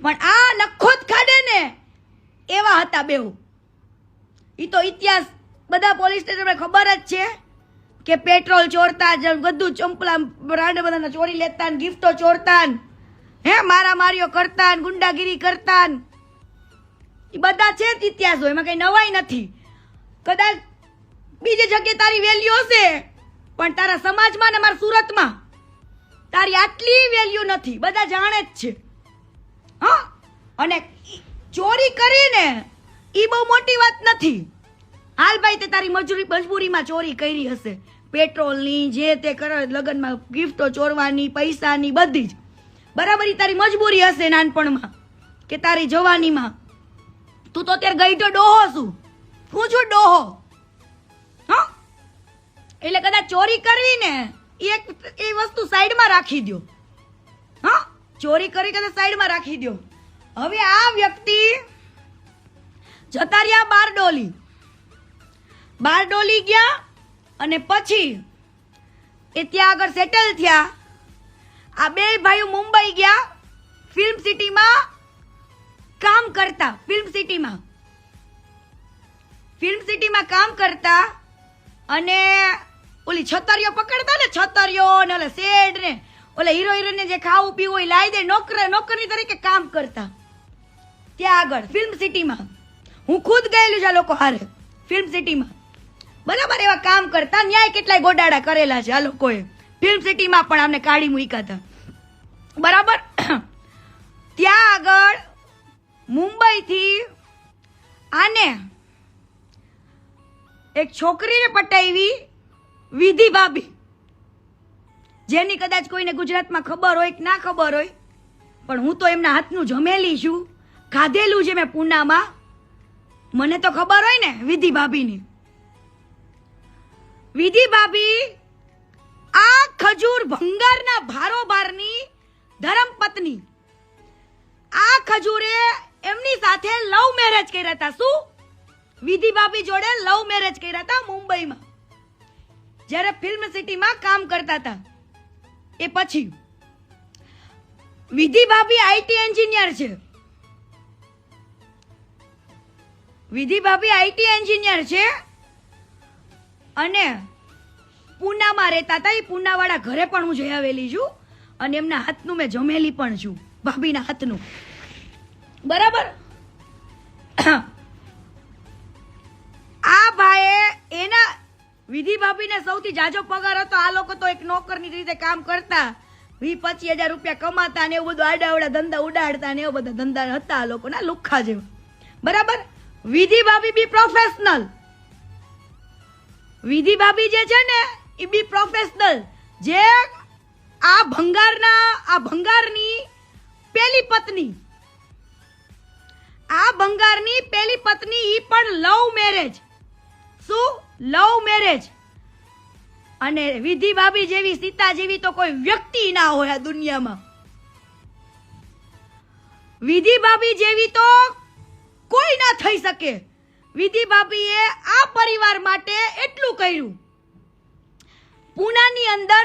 પણ આ નખોત ખાડે ને એવા હતા બેઉ. એ તો ઇતિહાસ બધા પોલીસ સ્ટેશન ખબર જ છે કે પેટ્રોલ ચોરતા જ બધું ચંપલા બ્રાન્ડ બધાના ચોરી લેતા ને ગિફ્ટો ચોરતા ને, હે મારા મારીઓ કરતા ને, ગુંડાગીરી કરતા ને. એ બધા છે જ ઇતિહાસો એમાં કઈ નવાઈ નથી. કદાચ બીજી જગ્યાએ તારી વેલ્યુ હશે, પણ તારા સમાજમાં ને મારા સુરતમાં તારી આટલી વેલ્યુ નથી. બધા જાણે જ છે. અને ચોરી કરીને એ બહુ મોટી વાત નથી. હાલ ભાઈ તે તારી મજૂરી મજબૂરીમાં ચોરી કરી હશે. પેટ્રોલની જે તે કરે, લગ્નમાં ગિફ્ટો ચોરવાની, પૈસાની બધી જ. બરાબર તારી મજબૂરી હશે નાનપણમાં કે તારી જવાનીમાં. તું તો અત્યારે ગઈઢો ડોહો છું. હું છું ડોહો. હા? એટલે કદાચ ચોરી કરવી ને એક એ વસ્તુ સાઈડમાં રાખી દો હા? ચોરી કરી કદાચ સાઈડમાં રાખી દો હવે આ વ્યક્તિ જતા બારડોલી. બારડોલી ગયા અને પછી એ ત્યાં આગળ સેટલ થયા. આ બે ભાઈઓ મુંબઈ ગયા ફિલ્મ સિટીમાં કામ કરતા ફિલ્મ સિટીમાં ફિલ્મ સિટીમાં કામ કરતા અને ઓલી છતરીઓ પકડતા ને, છતરીઓ ને, ઓલા શેડ ને, ઓલા હીરો હિરોઈન જે ખાવું પીવું એ લાવી દે નોકર નોકરી તરીકે કામ કરતા. ત્યાં આગળ ફિલ્મ સિટીમાં હું ખુદ ગયેલું છે આ લોકો હારે. ફિલ્મ સિટીમાં બરાબર એવા કામ કરતા ન્યાય કેટલાય ગોડાડા કરેલા છે આ લોકોએ. ફિલ્મ સિટીમાં પણ અમને કાઢી મૂક્યા હતા. બરાબર? ત્યાં આગળ મુંબઈથી આને એક છોકરીને પટાવી વિધિ ભાભી. જેની કદાચ કોઈને ગુજરાતમાં ખબર હોય કે ના ખબર હોય, પણ હું તો એમના હાથનું જમેલી છું. ખાધેલું છે મેં પૂનામાં. મને તો ખબર હોય ને, વિધિ ભાભીની. વિધિ ભાભી આ ખજૂર ભંગારના ભારોભારની ધર્મપત્ની. આ ખજૂરે એમની સાથે લવ મેરેજ કર્યા હતા, શું? વિધિ ભાભી જોડે લવ મેરેજ કર્યા હતા મુંબઈમાં. જ્યારે ફિલ્મ સિટીમાં કામ કરતા હતા. એ પછી. વિધિ ભાભી આઈટી એન્જિનિયર છે. વિધિ ભાભી આઈટી એન્જિનિયર છે. અને પૂનામાં રહેતા હતા. એ પૂનાવાળા ઘરે પણ હું જઈ આવેલી છું. અને એમના હાથનું મેં જમેલી પણ છું. ભાભીના હાથનું. બરાબર? આ ભાઈએ એના વિધિ ભાભીને સૌથી જાજો પગાર હતો. આ લોકો તો એક નોકરની રીતે કામ કરતા. વી પચીસ હજાર રૂપિયા કમાતા ને એવું બધું આડાવડા ધંધા ઉડાડતા ને એવા બધા ધંધા હતા આ લોકોના લુખ્ખા જેવા. બરાબર? વિધિ ભાભી બી પ્રોફેશનલ વિધિ ભાભી જે છે ને, એ બી પ્રોફેશનલ જે આ ભંગારના, આ ભંગારની પેલી પત્ની. આ ભંગારની પેલી પત્ની ઈ પણ લવ મેરેજ શું? લવ મેરેજ અને વિધિ ભાભી જેવી, સીતા જેવી તો કોઈ વ્યક્તિ ના હોય આ દુનિયામાં. વિધિ ભાભી જેવી તો કોઈ ના થઈ શકે. વિધિ ભાભીએ આ પરિવાર માટે એટલું કર્યું. પૂનાની અંદર